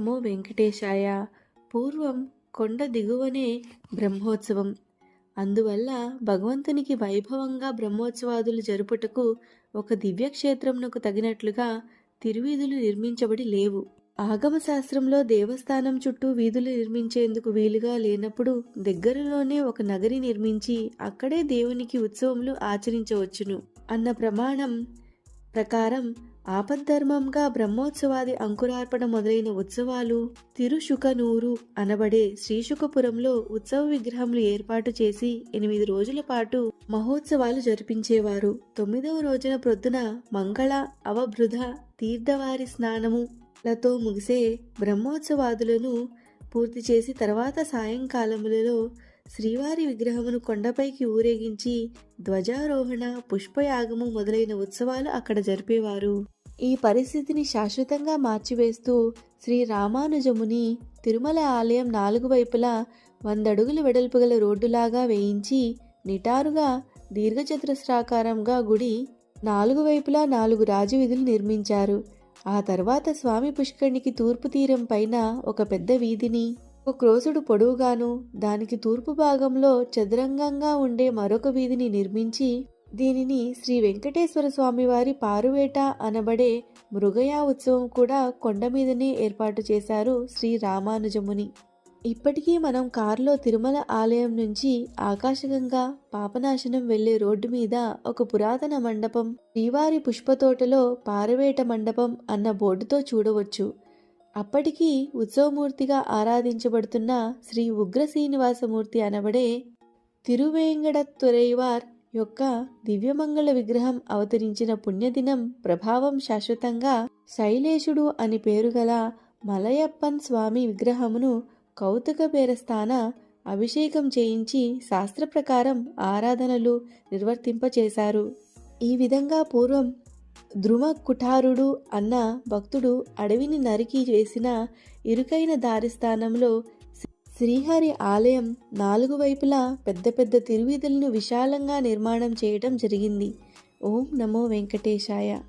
నమో వెంకటేశాయ! పూర్వం కొండ దిగువనే బ్రహ్మోత్సవం. అందువల్ల భగవంతునికి వైభవంగా బ్రహ్మోత్సవాదులు జరుపుటకు ఒక దివ్యక్షేత్రంనకు తగినట్లుగా తిరువీధులు నిర్మించబడి లేవు. ఆగమశాస్త్రంలో దేవస్థానం చుట్టూ వీధులు నిర్మించేందుకు వీలుగా లేనప్పుడు దగ్గరలోనే ఒక నగరి నిర్మించి అక్కడే దేవునికి ఉత్సవములు ఆచరించవచ్చును. అన్న ప్రమాణం ప్రకారం ఆపద్ధర్మంగా బ్రహ్మోత్సవాది అంకురార్పణ మొదలైన ఉత్సవాలు తిరుశుకనూరు అనబడే శ్రీశుకపురంలో ఉత్సవ విగ్రహములు ఏర్పాటు చేసి ఎనిమిది రోజుల పాటు మహోత్సవాలు జరిపించేవారు. తొమ్మిదవ రోజున ప్రొద్దున మంగళ అవభృధ తీర్థవారి స్నానము లతో ముగిసే బ్రహ్మోత్సవాదులను పూర్తి చేసి తర్వాత సాయంకాలములలో శ్రీవారి విగ్రహమును కొండపైకి ఊరేగించి ధ్వజారోహణ పుష్పయాగము మొదలైన ఉత్సవాలు అక్కడ జరిపేవారు. ఈ పరిస్థితిని శాశ్వతంగా మార్చివేస్తూ శ్రీ రామానుజముని తిరుమల ఆలయం నాలుగు వైపులా వందడుగులు వెడల్పు గల రోడ్డులాగా వేయించి నిటారుగా దీర్ఘచతురస్రాకారంగా గుడి నాలుగు వైపులా నాలుగు రాజవీధులు నిర్మించారు. ఆ తర్వాత స్వామి పుష్కరిణికి తూర్పు తీరం పైన ఒక పెద్ద వీధిని ఒక క్రోసుడు పొడవుగాను దానికి తూర్పు భాగంలో చదురంగంగా ఉండే మరొక వీధిని నిర్మించి దీనిని శ్రీ వెంకటేశ్వర స్వామివారి పారువేట అనబడే మృగయా ఉత్సవం కూడా కొండ మీదనే ఏర్పాటు చేశారు శ్రీ రామానుజముని. ఇప్పటికీ మనం కారులో తిరుమల ఆలయం నుంచి ఆకాశగంగా పాపనాశనం వెళ్ళే రోడ్డు మీద ఒక పురాతన మండపం శ్రీవారి పుష్పతోటలో పారవేట మండపం అన్న బోర్డుతో చూడవచ్చు. అప్పటికీ ఉత్సవమూర్తిగా ఆరాధించబడుతున్న శ్రీ ఉగ్ర శ్రీనివాసమూర్తి అనబడే తిరువేంగడత్తురైవార్ యొక్క దివ్యమంగళ విగ్రహం అవతరించిన పుణ్యదినం ప్రభావం శాశ్వతంగా శైలేశుడు అని పేరుగల మలయప్పన్ స్వామి విగ్రహమును కౌతుక పేరస్థాన అభిషేకం చేయించి శాస్త్ర ప్రకారం ఆరాధనలు నిర్వర్తింపచేశారు. ఈ విధంగా పూర్వం ధ్రుమ కుఠారుడు అన్న భక్తుడు అడవిని నరికి వేసిన ఇరుకైన దారిస్థానంలో శ్రీహరి ఆలయం నాలుగు వైపులా పెద్ద పెద్ద తిరువీధులను విశాలంగా నిర్మాణం చేయటం జరిగింది. ఓం నమో వెంకటేశాయ.